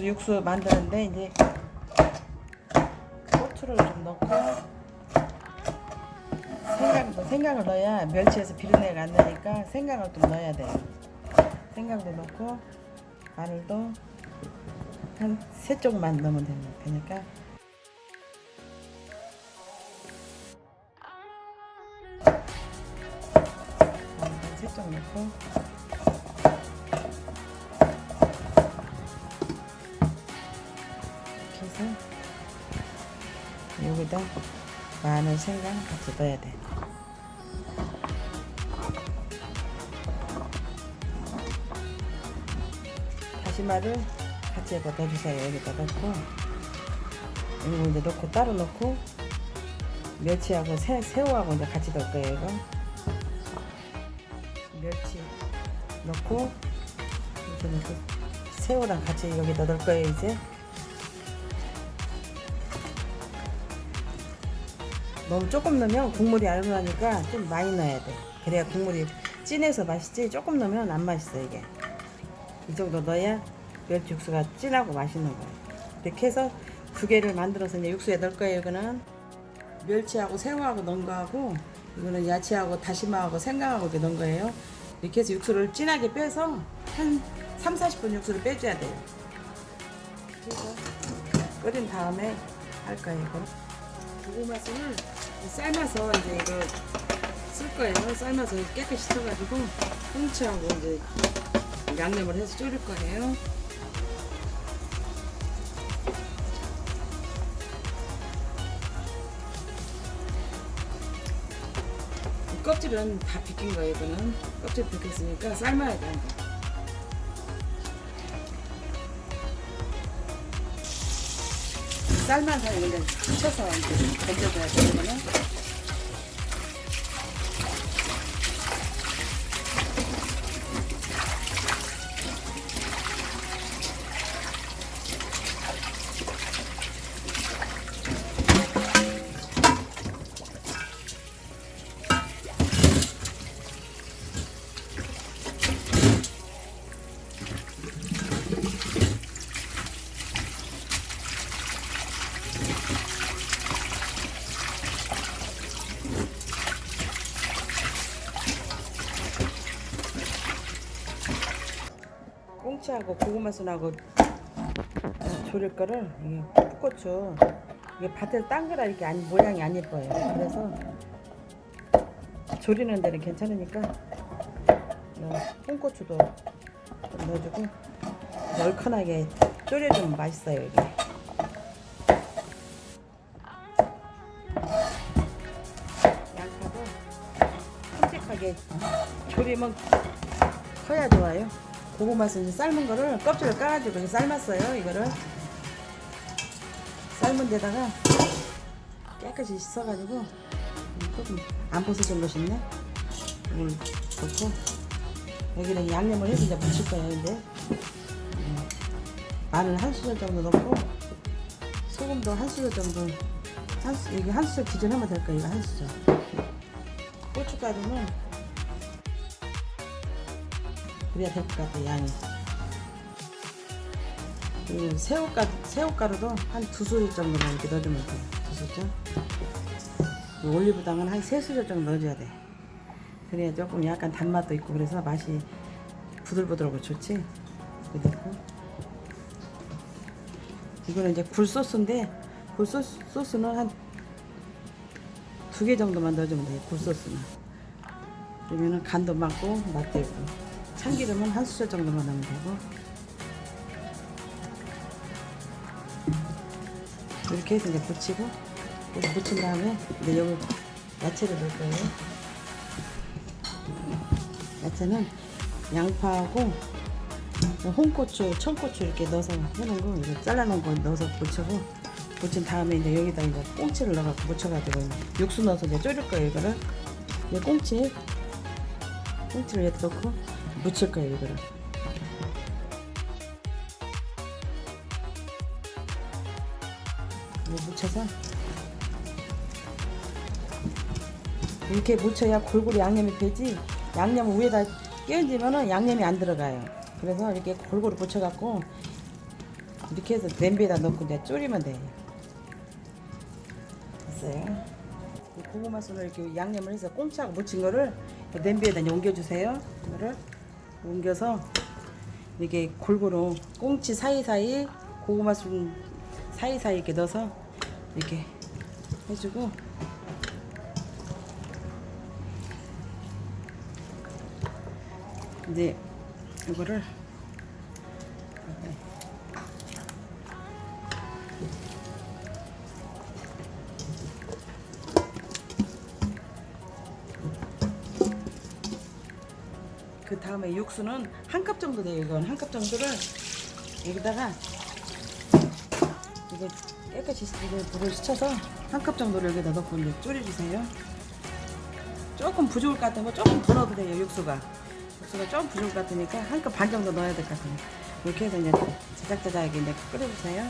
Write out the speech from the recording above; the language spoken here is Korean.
육수 만드는데 이제 고추를 좀 넣고 생강도 생강을 넣어야 멸치에서 비린내가 안 나니까 생강을 좀 넣어야 돼요. 생강도 넣고 마늘도 한 세 쪽만 넣으면 되니까 마늘 세쪽 넣고 여기다 마늘 생강 같이 넣어야 돼. 다시마를 같이 넣어주세요. 여기다 넣고 이거 이제 넣고 따로 넣고 멸치하고 새, 새우하고 이제 같이 넣을 거예요. 이거 멸치 넣고 이렇게 넣고 새우랑 같이 여기다 넣을 거예요. 이제 너무 조금 넣으면 국물이 알그라니까 좀 많이 넣어야 돼. 그래야 국물이 진해서 맛있지. 조금 넣으면 안 맛있어 이게. 이 정도 넣어야 멸치 육수가 진하고 맛있는 거예요. 이렇게 해서 두 개를 만들어서 이제 육수에 넣을 거예요. 이거는 멸치하고 새우하고 넣은 거하고 이거는 야채하고 다시마하고 생강하고 이렇게 넣은 거예요. 이렇게 해서 육수를 진하게 빼서 한 3, 40분 육수를 빼줘야 돼요. 그래서 끓인 다음에 할 거예요. 이거. 고구마순을 삶아서 이제 이거 쓸 거예요. 삶아서 깨끗이 씻어가지고 홍치하고 이제 양념을 해서 졸일 거예요. 이 껍질은 다 비낀 거예요. 이거는 껍질 비켰으니까 삶아야 돼 요. 삶아서 이제 쳐서 이제 건져줘야 돼요. 이거는. 꽁치하고 고구마순하고 조릴 거를 풋고추 이게 밭에서 딴 거라 이렇게 안, 모양이 안 예뻐요. 그래서 조리는 데는 괜찮으니까 이 홍고추도 좀 넣어주고 얼큰하게 졸여주면 맛있어요 이게. 양파도 큼직하게 조리면 커야 좋아요. 고구마순 삶은 거를 껍질을 까가지고 이렇게 삶았어요. 이거를 삶은 데다가 깨끗이 씻어가지고 조금 안 벗어진 거 싶네. 이걸 넣고 여기는 양념을 해서 이제 묻힐 거예요. 이제 음, 마늘 한 수저 정도 넣고 소금도 한 수저 정도 한 수, 이게 한 수저 기준하면 될 거예요. 한 수저. 고춧가루는 그래야 될 것 같아 양이. 이 새우가루 새우가루도 한두 수저 정도만 이렇게 넣어주면 돼. 두. 이 올리브당은 한세 수저 정도 넣어줘야 돼. 그래야 조금 약간 단맛도 있고 그래서 맛이 부들부들하고 좋지. 넣고. 이거는 이제 굴소스인데 굴소스 소스는 한 두 개 정도만 넣어주면 돼요. 굴소스는. 그러면은 간도 맞고 맛도 있고. 참기름은 한 수저 정도만 넣으면 되고. 이렇게 해서 이제 이렇게 붙인 다음에 이제 여기 야채를 넣을 거예요. 야채는 양파하고 홍고추, 청고추 이렇게 넣어서 해놓은 거 이거 잘라놓은 거 넣어서 붙이고 붙인 다음에 이제 여기다 이제 꽁치를 넣어갖고 묻혀가지고 육수 넣어서 이제 졸일 거예요 이거를. 이 꽁치 꽁치를 이렇게 넣고 묻힐 거예요 이거를 이거 묻혀서 이렇게 묻혀야 골고루 양념이 배지 양념 위에다 끼얹으면은 양념이 안 들어가요 그래서 이렇게 골고루 묻혀갖고 이렇게 해서 냄비에다 넣고 이제 졸이면 돼요. 됐어요. 이 고구마 순을 이렇게 양념을 해서 꽁치하고 묻힌 거를 냄비에다 옮겨주세요. 이거를 옮겨서 이게 골고루 꽁치 사이사이 고구마 순 사이사이 이렇게 넣어서 이렇게 해주고. 이제 이거를 그 다음에 육수는 한 컵 정도 돼요. 이건 한 컵 정도를 여기다가 이거 깨끗이 이거 물을 씻어서 한 컵 정도를 여기다 넣고 이제 졸여주세요. 조금 부족할 것 같으면 조금 더 넣어도 돼요. 육수가 육수가 조금 부족할 것 같으니까 한 컵 반 정도 넣어야 될 것 같아요. 이렇게 해서 이제 자작자작하게 이제 끓여주세요.